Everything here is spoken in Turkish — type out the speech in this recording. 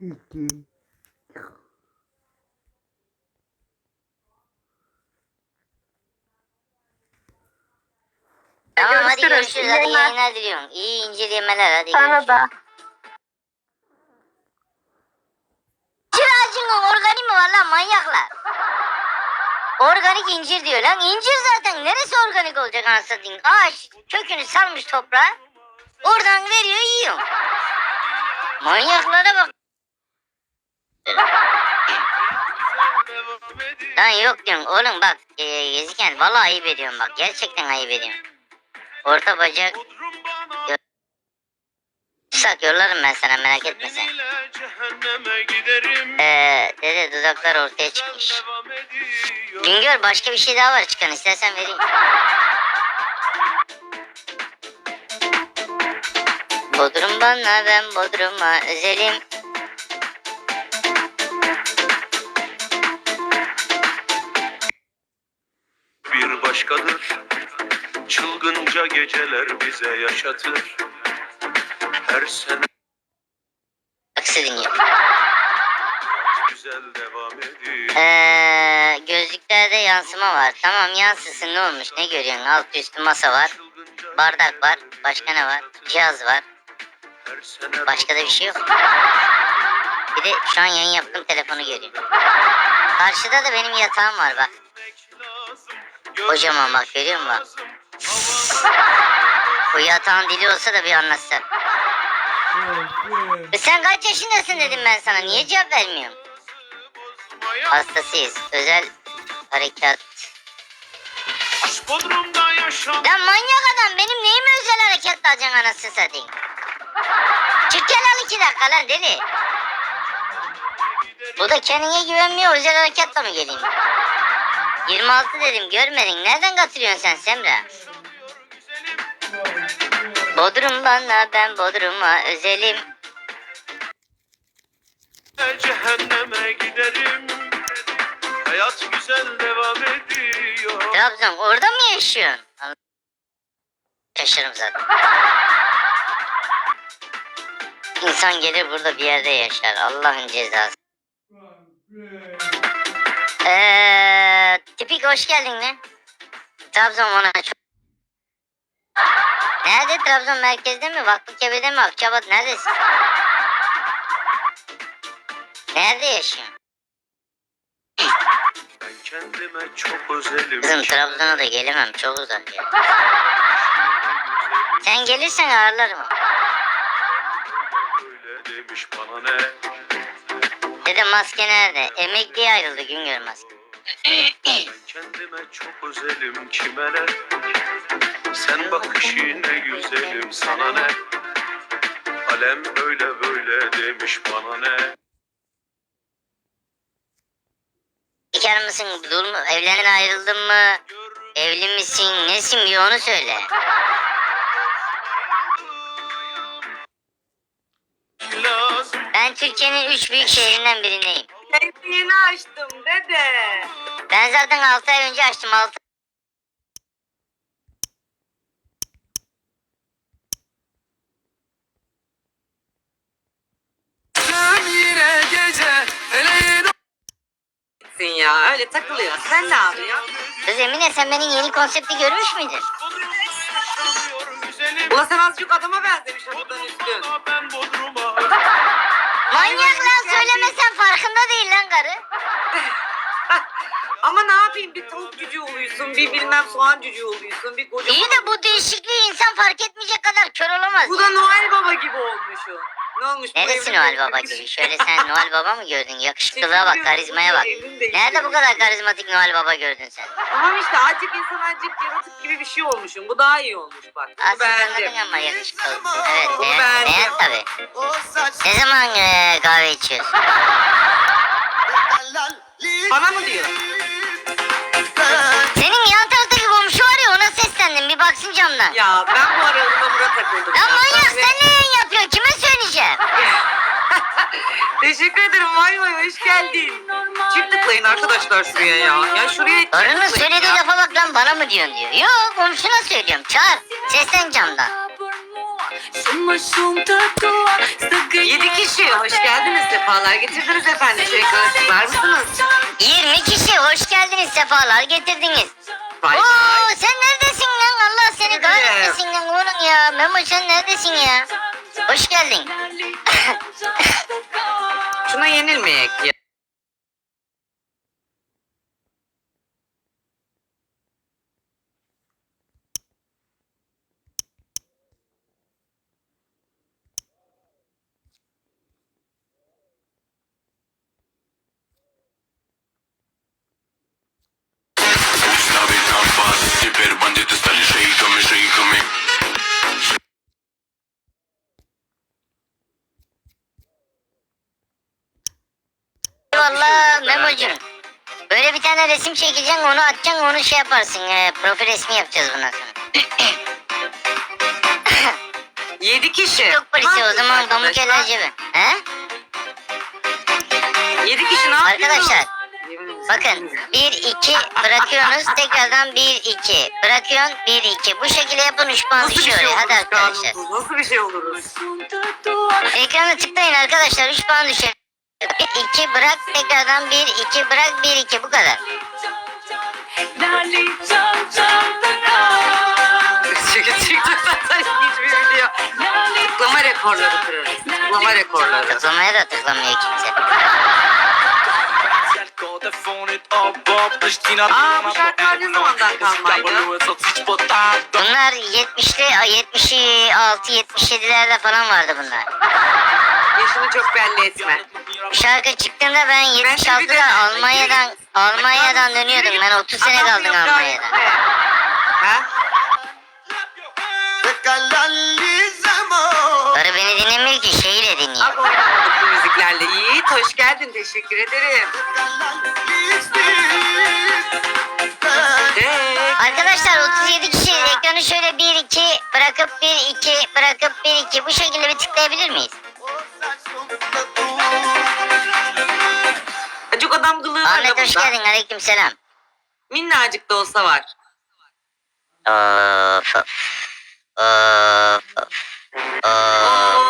iki. Tamam hadi Görüşürüz. görüşürüz. İyi Hadi yayınlar. yayınlar diliyorum. İyi incelemeler hadi Sana görüşürüz. da. İncir ağacının organik mi var lan manyaklar? Organik incir diyor lan. İncir zaten neresi organik olacak anasını? Ağaç kökünü salmış toprağa. Oradan veriyor yiyor. Manyaklara bak. Lan yok diyorsun oğlum bak e, geziken vallahi ayıp ediyorum bak gerçekten ayıp ediyorum. Orta bacak sak yollarım ben sana merak etme sen. Ee, dede dudaklar ortaya çıkmış. Güngör başka bir şey daha var çıkan istersen vereyim. Bodrum bana ben Bodrum'a özelim. Başkadır. Çılgınca geceler bize yaşatır. Her sene Aksı dinliyor. güzel devam ediyor. Ee, gözlüklerde yansıma var. Tamam yansısın ne olmuş ne görüyorsun? Alt üstü masa var. Bardak var. Başka ne var? Cihaz var. Başka da bir şey yok. Bir de şu an yayın yaptığım telefonu görüyorum. Karşıda da benim yatağım var bak. Kocaman bak, görüyor musun? Bu yatağın dili olsa da bir anlatsa. E Sen kaç yaşındasın dedim ben sana. Niye cevap vermiyorsun? Hastasıyız. Özel harekat. Lan manyak adam benim neyime özel harekat alacaksın anasını satayım. Çık gel al iki dakika lan deli. Bu da kendine güvenmiyor özel harekatla mı geleyim? 26 dedim görmedin. Nereden katılıyorsun sen Semra? Bodrum bana ben Bodrum'a özelim. Cehenneme giderim. Hayat güzel devam ediyor. Trabzon orada mı yaşıyorsun? Şaşırım zaten. İnsan gelir burada bir yerde yaşar. Allah'ın cezası. Eee tipik hoş geldin lan. Trabzon bana çok... Nerede Trabzon merkezde mi? Vakfıkebir'de mi? Akçabat neredesin? Nerede yaşıyorsun? Ben kendime çok özelim. Kızım Trabzon'a da gelemem çok uzak ya. Sen gelirsen ağırlarım. Öyle demiş bana ne? Dede maske nerede? Emekliye ayrıldı Güngör maske. Ben kendime çok özelim kime ne? Sen bakışı ne güzelim sana ne? Alem öyle böyle demiş bana ne? Bekar mısın? Dur mu? Evlendin ayrıldın mı? Evli misin? Nesin bir onu söyle. Ben Türkiye'nin üç büyük şehrinden birindeyim. Keyfi yeni açtım dede. Ben zaten 6 ay önce açtım 6 yine gece hele yeni Gitsin ya öyle takılıyor. Sen ne yapıyorsun? Kız Emine sen benim yeni konsepti görmüş müydün? Ulan sen azıcık adama benzemiş buradan üstün. Manyak lan söylemesen farkında değil lan karı. Ama ne yapayım bir tavuk cücüğü oluyorsun, bir bilmem soğan cücüğü oluyorsun, bir kocaman. İyi de bu değişikliği insan fark etmeyecek kadar kör olamaz. Bu da Noel Baba gibi olmuşsun. Ne olmuş? evin Noel değişik Baba bir gibi? şey. Şöyle sen Noel Baba mı gördün? Yakışıklılığa bak, karizmaya bak. Nerede bu kadar karizmatik Noel Baba gördün sen? Tamam işte azıcık insan azıcık yaratık gibi bir şey olmuşsun. Bu daha iyi olmuş bak. Bunu Aslında beğendim. ama yakışıklı. Evet, Bunu beğen, beğendim. beğen tabii. Ne zaman eee, kahve içiyorsun? Bana mı diyor? Senin yan taraftaki komşu var ya ona seslendim bir baksın camdan. Ya ben bu aralığında Murat takıldım. Lan ya. manyak Ben de- sen ne yayın yapıyorsun? Kime söyleyeceğim? Teşekkür ederim vay vay hoş geldin. Çift tıklayın arkadaşlar şuraya ya. Ya şuraya çift Karının tıklayın söylediği ya. lafa bak lan bana mı diyorsun diyor. Yok komşuna söylüyorum çağır. Seslen camdan. Yedi kişi hoş geldiniz. Sefalar getirdiniz efendim. Ekranı tıklar mısınız? 20 kişi hoş geldiniz sefalar getirdiniz. Bay Oo bay. sen neredesin lan Allah seni Nerede? kahretmesin lan oğlum ya. Memo sen neredesin ya? Hoş geldin. Şuna yenilmeyek ya. Eyvallah Memo'cum. Böyle bir tane resim çekeceksin onu atacaksın onu şey yaparsın. E, profil resmi yapacağız bundan sonra. Yedi kişi. Yok polisi o zaman yapıyorsunuz pamuk eller cebi. He? Yedi kişi ne yapıyor? Arkadaşlar bakın 1 2 bırakıyorsunuz tekrardan 1 2 bırakıyorsun 1 2 bu şekilde yapın 3 puan düşüyor şey hadi arkadaşlar. Nasıl bir şey oluruz? Ekrana tıklayın arkadaşlar 3 puan düşüyor. 2 bırak tekrardan 1 2 bırak 1 2 bu kadar. Çünkü çıktı zaten hiçbir video. Tıklama rekorları kırarız. Tıklama rekorları. Tıklamaya da tıklamıyor kimse. Aa, bu şarkılar ne zamandan kalmaydı? Bunlar 70'li 76 77'lerde falan vardı bunlar. Yaşını çok belli etme. Şarkı çıktığında ben Ben de 76'da biliyorum. Almanya'dan Almanya'dan dönüyordum. Ben 30 sene kaldım Almanya'da. Ha? Karı beni dinlemiyor ki şeyle dinliyor. Abi oynamadık bu müziklerle. Yiğit hoş geldin. Teşekkür ederim. Arkadaşlar 37 kişi ekranı şöyle 1 2 bırakıp 1 2 bırakıp 1 2 bu şekilde bir tıklayabilir miyiz? Acık adam gılığı var Ahmet hoş geldin aleykümselam. Minnacık da olsa var. Of of. Of of. Of